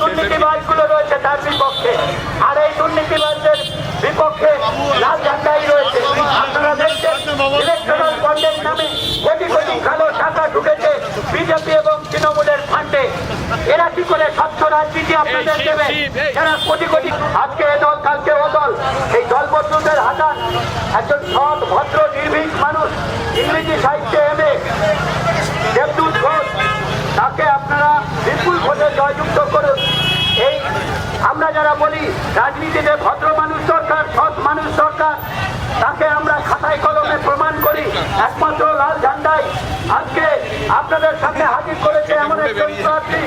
দুর্নীতিবাজগুলো রয়েছে তার বিপক্ষে। আর এই দুর্নীতিবাজদের বিপক্ষে লাল ঝান্ডাই রয়েছে। আপনারা দেখছেন ইলেকট্রাল বন্ডের নামে কোটি কোটি কালো টাকা ঢুকেছে বিজেপি এবং তৃণমূলের ফান্ডে। এরা কি করে স্বচ্ছ রাজনীতি আপনাদের দেবে? যারা কোটি কোটি আজকে এ দল কালকে ও দল। এই দলবদ্ধদের হাতান একজন সৎ ভদ্র নির্ভীক মানুষ। ইংরেজি সাহিত্যে এমএ দেবদূত ঘোষ। তাকে আপনারা ভোটে জয়যুক্ত করুন এই আমরা যারা বলি, রাজনীতিতে ভদ্র মানুষ দরকার, সৎ মানুষ দরকার, তাকে আমরা খাতায় কলমে প্রমাণ করি। একমাত্র লাল ঝান্ডাই আজকে আপনাদের সাথে হাজির করেছে এমন একজন প্রার্থী,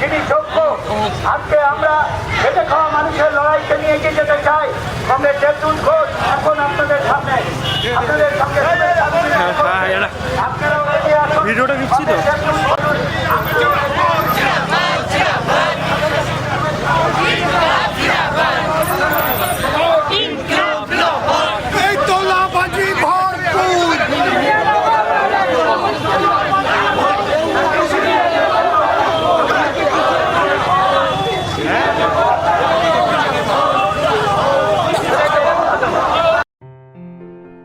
যিনি যোগ্য। আজকে আমরা খেটে খাওয়া মানুষের